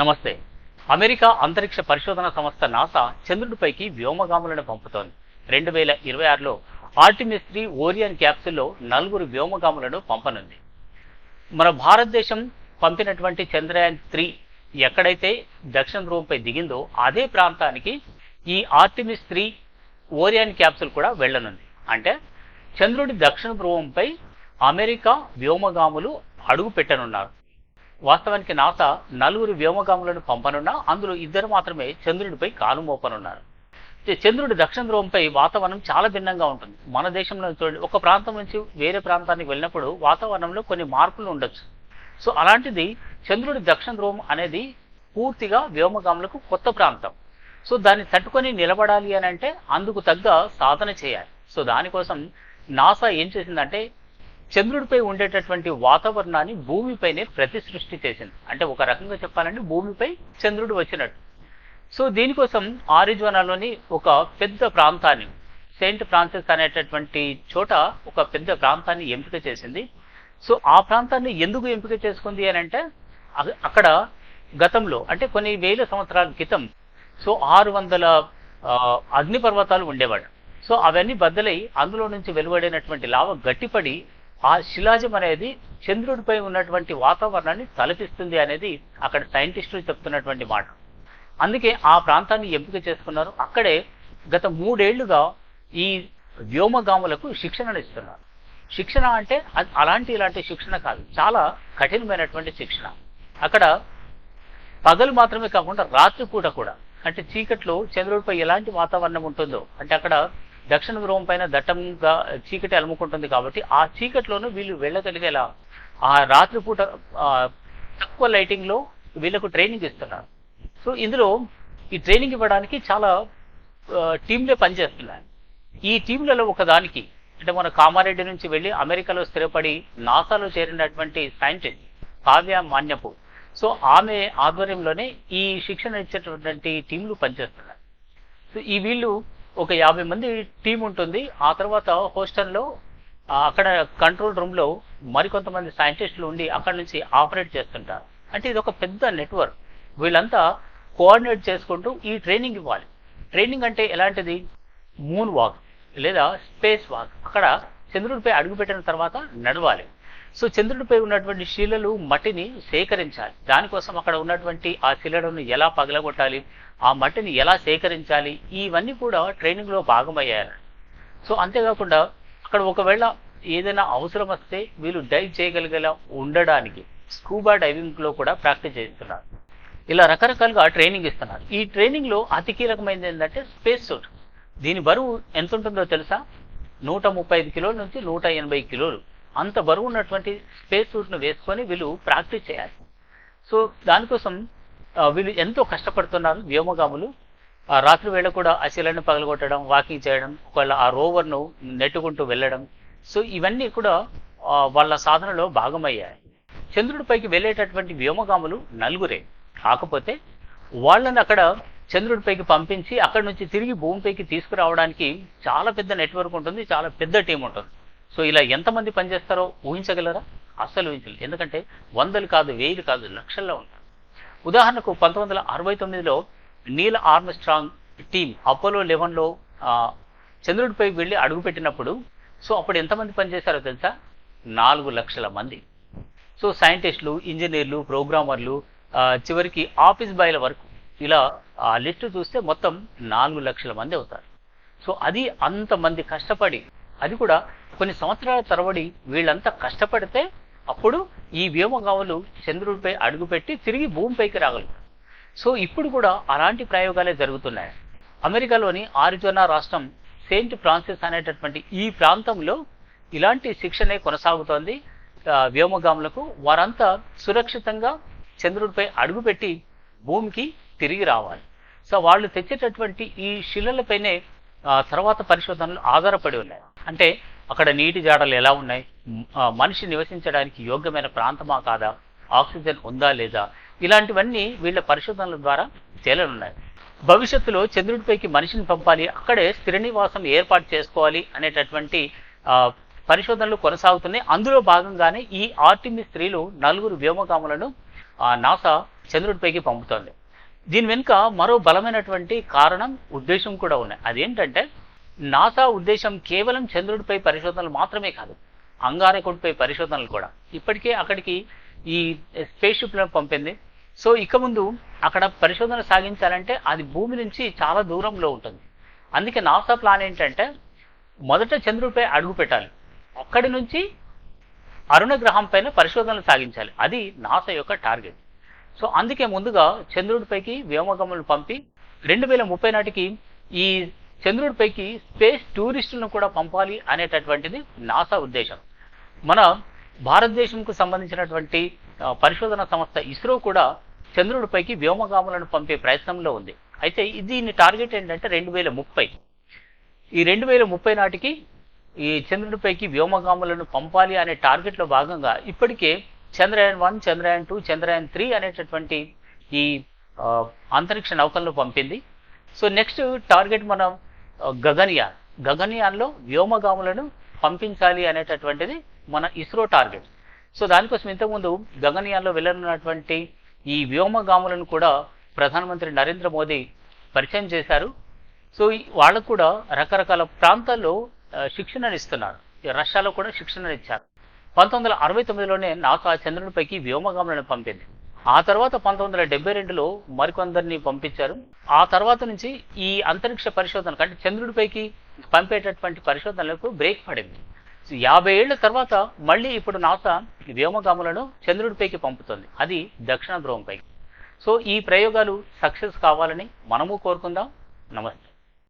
నమస్తే. అమెరికా అంతరిక్ష పరిశోధన సంస్థ నాసా చంద్రుడిపైకి వ్యోమగాములను పంపుతోంది. రెండు వేల ఇరవై ఆరులో ఆర్టిమిస్ త్రీ ఓరియన్ క్యాప్సుల్లో నలుగురు వ్యోమగాములను పంపనుంది. మన భారతదేశం పంపినటువంటి చంద్రయాన్ త్రీ ఎక్కడైతే దక్షిణ ధ్రువంపై దిగిందో అదే ప్రాంతానికి ఈ ఆర్టిమిస్ త్రీ ఓరియన్ క్యాప్సుల్ కూడా వెళ్ళనుంది. అంటే చంద్రుడి దక్షిణ ధ్రువంపై అమెరికా వ్యోమగాములు అడుగు పెట్టనున్నారు వాస్తవానికి నాసా నలుగురు వ్యోమగాములను పంపనున్నా అందులో ఇద్దరు మాత్రమే చంద్రుడిపై కాలు మోపనున్నారు. చంద్రుడి దక్షిణ ధ్రువంపై వాతావరణం చాలా భిన్నంగా ఉంటుంది. మన దేశంలో చూడండి ఒక ప్రాంతం నుంచి వేరే ప్రాంతానికి వెళ్ళినప్పుడు వాతావరణంలో కొన్ని మార్పులు ఉండొచ్చు. సో అలాంటిది చంద్రుడి దక్షిణ ధ్రువం అనేది పూర్తిగా వ్యోమగాములకు కొత్త ప్రాంతం. సో దాన్ని తట్టుకొని నిలబడాలి అని అంటే అందుకు తగ్గ సాధన చేయాలి. సో దానికోసం నాసా ఏం చేసిందంటే చంద్రుడిపై ఉండేటటువంటి వాతావరణాన్ని భూమిపైనే ప్రతి సృష్టి చేసింది. అంటే ఒక రకంగా చెప్పాలంటే భూమిపై చంద్రుడు వచ్చినట్టు సో దీనికోసం ఆరిజోనాలోని ఒక పెద్ద ప్రాంతాన్ని సెయింట్ ఫ్రాన్సిస్ అనేటటువంటి చోట ఒక పెద్ద ప్రాంతాన్ని ఎంపిక చేసింది. సో ఆ ప్రాంతాన్ని ఎందుకు ఎంపిక చేసుకుంది అని అంటే అక్కడ గతంలో అంటే కొన్ని వేల సంవత్సరాల క్రితం సో ఆరు వందల అగ్నిపర్వతాలు ఉండేవాడు సో అవన్నీ బద్దలై అందులో నుంచి వెలువడినటువంటి లావ గట్టిపడి ఆ శిలాజం అనేది చంద్రుడిపై ఉన్నటువంటి వాతావరణాన్ని తలపిస్తుంది అనేది అక్కడ సైంటిస్టులు చెప్తున్నటువంటి మాట. అందుకే ఆ ప్రాంతాన్ని ఎంపిక చేసుకున్నారు. అక్కడే గత మూడేళ్ళుగా ఈ వ్యోమగాములకు శిక్షణను ఇస్తున్నారు. శిక్షణ అంటే అలాంటి ఇలాంటి శిక్షణ కాదు. చాలా కఠినమైనటువంటి శిక్షణ. అక్కడ పగలు మాత్రమే కాకుండా రాత్రిపూట కూడా అంటే చీకట్లో చంద్రుడిపై ఎలాంటి వాతావరణం ఉంటుందో అంటే అక్కడ దక్షిణ ధ్రువం పైన దట్టంగా చీకటి అలుముకుంటుంది కాబట్టి ఆ చీకటిలోనూ వీళ్ళు వెళ్ళగలిగేలా. ఆ రాత్రిపూట తక్కువ లైటింగ్లో వీళ్ళకు ట్రైనింగ్ ఇస్తున్నారు. సో ఇందులో ఈ ట్రైనింగ్ ఇవ్వడానికి చాలా టీంలే పనిచేస్తున్నాయి. ఈ టీంలలో ఒకదానికి అంటే మన కామారెడ్డి నుంచి వెళ్ళి అమెరికాలో స్థిరపడి నాసాలో చేరినటువంటి సైంటిస్ట్ కావ్య మాన్యపు. సో ఆమె ఆధ్వర్యంలోనే ఈ శిక్షణ ఇచ్చేటటువంటి టీంలు పనిచేస్తున్నారు సో ఈ వీళ్ళు ఒక యాభై మంది టీం ఉంటుంది. ఆ తర్వాత హోస్టల్లో అక్కడ కంట్రోల్ రూమ్లో మరికొంతమంది సైంటిస్టులు ఉండి అక్కడ నుంచి ఆపరేట్ చేస్తుంటారు. అంటే ఇది ఒక పెద్ద నెట్వర్క్. వీళ్ళంతా కోఆర్డినేట్ చేసుకుంటూ ఈ ట్రైనింగ్ ఇవ్వాలి. ట్రైనింగ్ అంటే ఎలాంటిది? మూన్ వాక్ లేదా స్పేస్ వాక్. అక్కడ చంద్రుడిపై అడుగుపెట్టిన తర్వాత నడవాలి. సో చంద్రుడిపై ఉన్నటువంటి శిలలు మట్టిని సేకరించాలి. దానికోసం అక్కడ ఉన్నటువంటి ఆ శిలలను ఎలా పగలగొట్టాలి? ఆ మట్టిని ఎలా సేకరించాలి? ఇవన్నీ కూడా ట్రైనింగ్లో భాగమయ్యారు. సో అంతేకాకుండా అక్కడ ఒకవేళ ఏదైనా అవసరం వస్తే వీళ్ళు డైవ్ చేయగలిగేలా ఉండడానికి స్కూబా డైవింగ్లో కూడా ప్రాక్టీస్ చేస్తున్నారు. ఇలా రకరకాలుగా ట్రైనింగ్ ఇస్తున్నారు. ఈ ట్రైనింగ్లో అతి కీలకమైనది ఏంటంటే స్పేస్ సూట్ దీని బరువు ఎంత ఉంటుందో తెలుసా? నూట ముప్పై ఐదు కిలోల నుంచి నూట ఎనభై కిలోలు. అంత బరువు ఉన్నటువంటి స్పేస్ సూట్ను వేసుకొని వీళ్ళు ప్రాక్టీస్ చేయాలి. సో దానికోసం వీళ్ళు ఎంతో కష్టపడుతున్నారు వ్యోమగాములు. రాత్రి వేళ కూడా ఆ శిలను పగలగొట్టడం వాకింగ్ చేయడం ఒకవేళ ఆ రోవర్ను నెట్టుకుంటూ వెళ్ళడం. సో ఇవన్నీ కూడా వాళ్ళ సాధనలో భాగమయ్యాయి. చంద్రుడిపైకి వెళ్ళేటటువంటి వ్యోమగాములు నలుగురే. కాకపోతే వాళ్ళని అక్కడ చంద్రుడిపైకి పంపించి అక్కడ నుంచి తిరిగి భూమిపైకి తీసుకురావడానికి చాలా పెద్ద నెట్వర్క్ ఉంటుంది చాలా పెద్ద టీం ఉంటుంది. సో ఇలా ఎంతమంది పనిచేస్తారో ఊహించగలరా? అస్సలు ఊహించలేదు. ఎందుకంటే వందలు కాదు వేలు కాదు లక్షల్లో ఉంటారు. ఉదాహరణకు పంతొమ్మిది వందల అరవై తొమ్మిదిలో నీల్ ఆర్మ్స్ట్రాంగ్ టీం అపోలో లెవెన్లో చంద్రుడిపై వెళ్ళి అడుగుపెట్టినప్పుడు సో అప్పుడు ఎంతమంది పనిచేశారో తెలుసా? నాలుగు లక్షల మంది. సో సైంటిస్టులు ఇంజనీర్లు ప్రోగ్రామర్లు చివరికి ఆఫీస్ బాయ్ల వరకు ఇలా ఆ లిస్టు చూస్తే మొత్తం నాలుగు లక్షల మంది అవుతారు. సో అది అంతమంది కష్టపడి అది కూడా కొన్ని సంవత్సరాల తరబడి వీళ్ళంతా కష్టపడితే అప్పుడు ఈ వ్యోమగాములు చంద్రుడిపై అడుగుపెట్టి తిరిగి భూమిపైకి రాగలుగుతారు సో ఇప్పుడు కూడా అలాంటి ప్రయోగాలే జరుగుతున్నాయి. అమెరికాలోని ఆరిజోనా రాష్ట్రం సెయింట్ ఫ్రాన్సిస్ అనేటటువంటి ఈ ప్రాంతంలో ఇలాంటి శిక్షణే కొనసాగుతోంది. వ్యోమగాములకు వారంతా సురక్షితంగా చంద్రుడిపై అడుగుపెట్టి భూమికి తిరిగి రావాలి. సో వాళ్ళు తెచ్చేటటువంటి ఈ శిలలపైనే తర్వాత పరిశోధనలు ఆధారపడి ఉన్నాయి. అంటే అక్కడ నీటి జాడలు ఎలా ఉన్నాయి? మనిషి నివసించడానికి యోగ్యమైన ప్రాంతమా కాదా? ఆక్సిజన్ ఉందా లేదా? ఇలాంటివన్నీ వీళ్ళ పరిశోధనల ద్వారా తేలనున్నాయి. భవిష్యత్తులో చంద్రుడిపైకి మనిషిని పంపాలి అక్కడే స్థిర నివాసం ఏర్పాటు చేసుకోవాలి అనేటటువంటి పరిశోధనలు కొనసాగుతున్నాయి. అందులో భాగంగానే ఈ ఆర్టిమి స్త్రీలు నలుగురు వ్యోమగాములను నాసా చంద్రుడిపైకి పంపుతోంది. దీని వెనుక మరో బలమైనటువంటి కారణం ఉద్దేశం కూడా ఉన్నాయి. అదేంటంటే నాసా ఉద్దేశం కేవలం చంద్రుడిపై పరిశోధనలు మాత్రమే కాదు అంగారకుడిపై పరిశోధనలు కూడా. ఇప్పటికే అక్కడికి ఈ స్పేస్ షిప్లను పంపింది. సో ఇక ముందు అక్కడ పరిశోధన సాగించాలంటే అది భూమి నుంచి చాలా దూరంలో ఉంటుంది. అందుకే నాసా ప్లాన్ ఏంటంటే మొదట చంద్రుడిపై అడుగు పెట్టాలి. అక్కడి నుంచి అరుణ గ్రహం పైన పరిశోధనలు సాగించాలి. అది నాసా యొక్క టార్గెట్. సో అందుకే ముందుగా చంద్రుడిపైకి వ్యోమగమనులు పంపి రెండు వేల ముప్పై నాటికి ఈ చంద్రుడిపైకి స్పేస్ టూరిస్టులను కూడా పంపాలి అనేటటువంటిది నాసా ఉద్దేశం. మన భారతదేశంకు సంబంధించినటువంటి పరిశోధన సంస్థ ఇస్రో కూడా చంద్రుడిపైకి వ్యోమగాములను పంపే ప్రయత్నంలో ఉంది. అయితే దీని టార్గెట్ ఏంటంటే రెండు వేల ముప్పై ఈ రెండు వేల ముప్పై నాటికి ఈ చంద్రుడిపైకి వ్యోమగాములను పంపాలి అనే టార్గెట్లో భాగంగా ఇప్పటికే Chandrayaan one Chandrayaan two Chandrayaan three అనేటటువంటి ఈ అంతరిక్ష నౌకలను పంపింది. సో నెక్స్ట్ టార్గెట్ మనం గగన్యాన్. గగన్యాన్లో వ్యోమగాములను పంపించాలి అనేటటువంటిది మన ఇస్రో టార్గెట్. సో దానికోసం ఇంతకుముందు గగన్యాన్లో వెళ్ళనున్నటువంటి ఈ వ్యోమగాములను కూడా ప్రధానమంత్రి నరేంద్ర మోదీ పరిచయం చేశారు. సో వాళ్ళకు కూడా రకరకాల ప్రాంతాల్లో శిక్షణను ఇస్తున్నారు రష్యాలో కూడా శిక్షణను ఇచ్చారు పంతొమ్మిది వందల అరవై తొమ్మిదిలోనే నాసా చంద్రునిపైకి వ్యోమగాములను పంపింది. ఆ తర్వాత పంతొమ్మిది వందల డెబ్బై రెండులో మరికొందరిని పంపించారు. ఆ తర్వాత నుంచి ఈ అంతరిక్ష పరిశోధన అంటే చంద్రుడిపైకి పంపేటటువంటి పరిశోధనలకు బ్రేక్ పడింది. యాభై ఏళ్ళ తర్వాత మళ్ళీ ఇప్పుడు నాసా వ్యోమగాములను చంద్రుడిపైకి పంపుతుంది. అది దక్షిణ ధ్రువంపైకి సో ఈ ప్రయోగాలు సక్సెస్ కావాలని మనము కోరుకుందాం. నమస్తే.